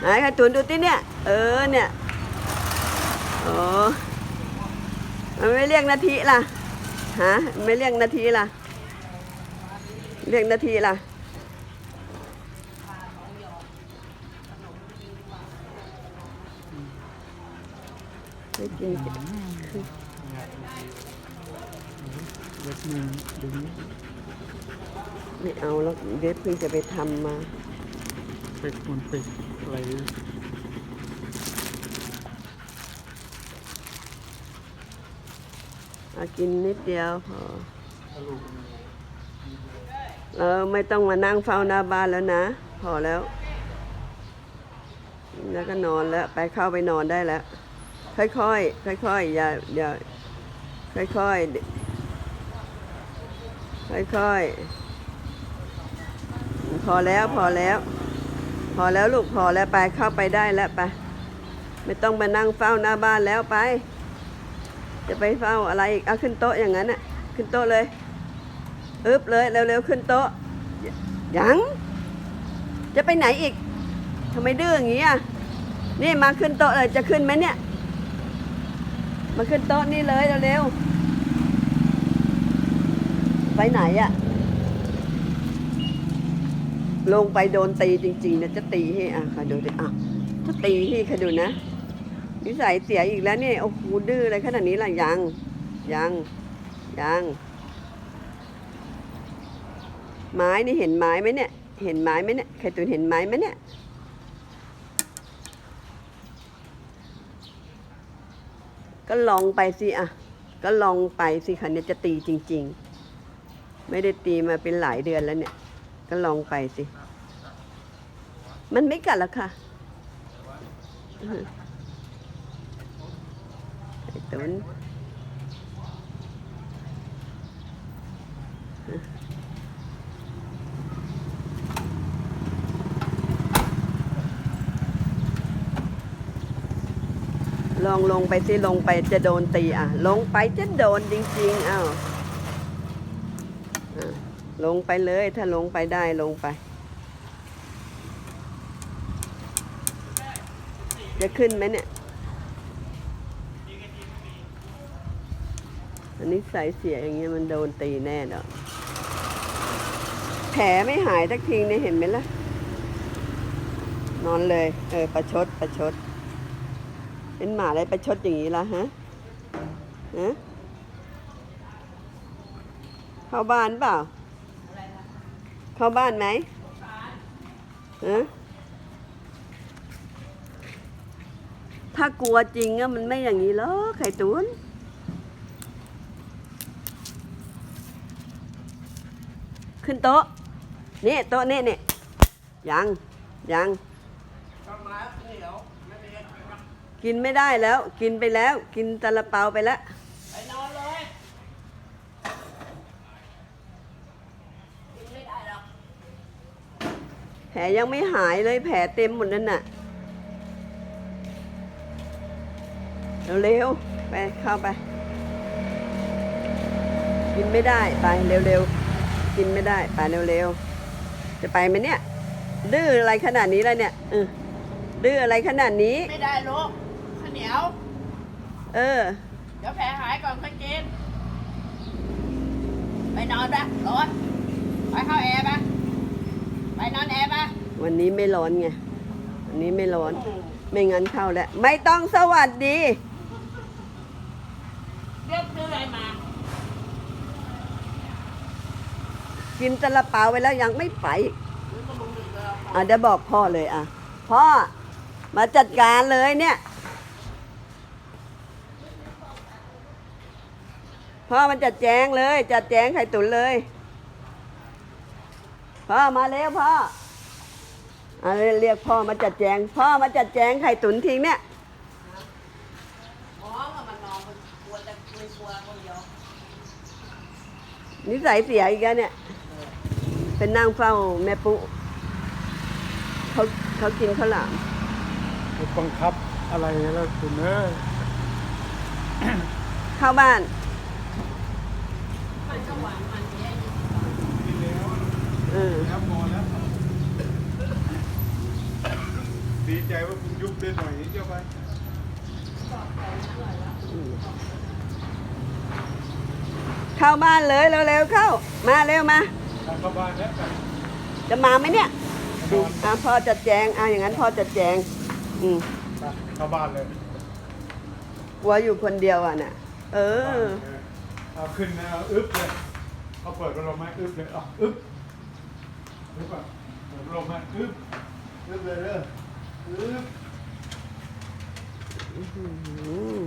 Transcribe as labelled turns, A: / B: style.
A: ไหนใครตุนดูติเนี่ย เออเนี่ยโอ้มันไม่เรียกนาทีล่ะฮะไม่เรียกนาทีล่ะ เรียกนาทีล่ะไม่กิน
B: เล็กนึงดึง
A: ไม่เอาแล้วเด็กเพิ่งจะไปทำมา
B: เป็ดมันเป็ด อะไร
A: เอากินนิดเดียวพอเออไม่ต้องมานั่งเฝ้าหน้าบ้านแล้วนะ พอแล้ว แล้วก็นอนแล้ว ไปเข้าไปนอนได้แล้ว ค่อยๆค่อยๆอย่าอย่าค่อยๆค่อยๆพอแล้วพอแล้ว อแล้วลูกพอแล้วไปเข้าไปได้แล้วไป ไม่ต้องมานั่งเฝ้าหน้าบ้านแล้วไป จะไปเฝ้าอะไรอีกเอาขึ้นโต๊ะอย่างนั้นน่ะขึ้นโต๊ะเลยอึบเลยเร็วๆขึ้นโต๊ะยังจะไปไหนอีกทำไมดื้ออย่างนี้อะนี่มาขึ้นโต๊ะเลยจะขึ้นไหมเนี่ย มาขึ้นโต๊ะนี่เลยเร็วๆไปไหนอะ ลงไปโดนตีจริง ๆ นะจะตีให้อะค่ะดูดิอะจะตีให้ค่ะดูนะนิสัยเสียอีกแล้วเนี่ยโอ้โหดื้ออะไรขนาดนี้ล่ะยังยังยังไม้นี่เห็นไม้ไหมเนี่ย เห็นไม้ไหมเนี่ยใครตัวเห็นไม้ไหมเนี่ยก็ลองไปสิอะ ก็ลองไปสิค่ะเนี่ยจะตีจริง ๆ ไม่ได้ตีมาเป็นหลายเดือนแล้วเนี่ย ก็ลองไปสิ มันไม่กัดหรอกค่ะไอ้ตุนลองลงไปสิลงไปจะโดนตีอะ ลงไปจะโดนจริงๆอ้าวอะ ลงไปเลยถ้าลงไปได้ลงไป จะขึ้นไหมเนี่ย อันนี้สายเสียอย่างเงี้ยมันโดนตีแน่ดอกแผลไม่หายสักทีเนี่ยเห็นไหมล่ะ นอนเลย เออ ประชดประชด เป็นหมาอะไรประชดอย่างนี้ล่ะฮะฮะเข้าบ้านเปล่า เข้าบ้านไหมฮะถ้ากลัวจริงอะมันไม่อย่างนี้หรอกไข่ตุนขึ้นโต๊ะ นี่โต๊ะนี่นี่ยัง ยังกินไม่ได้แล้ว กินไปแล้ว กินตะละเปาไปแล้ว
C: ไปนอนเลยกินไม่ได้หรอก
A: แผ ลยังไม่หายเลยแผลเต็มหมดนั่นน่ะ เร็วๆ ไปเข้าไป กินไม่ได้ ไปเร็วๆ กินไม่ได้ ไปเร็วๆ จะไปไหมเนี่ย ดื้ออะไรขนาดนี้แล้วเนี่ยเออดื้ออะไรขนาดนี้
C: ไม่ได้ลูกข้าวเหนียว
A: เออ
C: เดี๋ยวแผลหายก่อนค่อยกิน ไปนอนปะร้อนไปเข้าแอร์ปะ ไปนอนแอร์ปะ
A: วันนี้ไม่ร้อนไง วันนี้ไม่ร้อน ไม่งั้นเข้าแล้ว ไม่ต้องสวัสดี
C: เรียกซื้ออะไรมา
A: กินตะละเปาไปแล้วยังไม่ไปอะเดี๋ยวบอกพ่อเลยอะ พ่อ มาจัดการเลยเนี่ย พ่อมาจัดแจงเลย จัดแจงไข่ตุ๋นเลย พ่อมาเร็วพ่ออะเรียกพ่อมาจัดแจง พ่อมาจัดแจงไข่ตุ๋นทิ้งเนี่ย
C: หมอก็มานอนมันกลัวจะกลัวกลัวคนเดียว
A: นิสัยเสียอีกแล้วเนี่ย เป็นนั่งเฝ้าแม่ปุ๊เขาเขากินข้าวหลาม
B: ไปบังคับอะไรแล้วคุณเอ้ย
A: เข้าบ้าน
C: มันก็หวานมันเนี้ย
A: เออ
B: แล้วพอแล้วดีใจว่าคุณยุบได้หน่อยเจ้าไป
A: เข้าบ้านเลยเร็วๆเข้า มาเร็วมา
B: ทางเข้าบ้านแล้วกัน
A: จะมาไหมเนี่ย
B: เข้าบ้าน
A: อะพ่อจัดแจงอะอย่างนั้นพ่อจัดแจง อืม
B: ไปเข้าบ้านเลย
A: กลัวอยู่คนเดียวอะน่ะ เออ
B: เอาขึ้นนะเอาอึ๊บเลย เอาเปิดพัดลมไหมอึ๊บเลยเอาอึ๊บ อึ๊บอะเปิดพัดลมไหมอึ๊บอึ๊บเลยเด้ออึ๊บ
A: อืม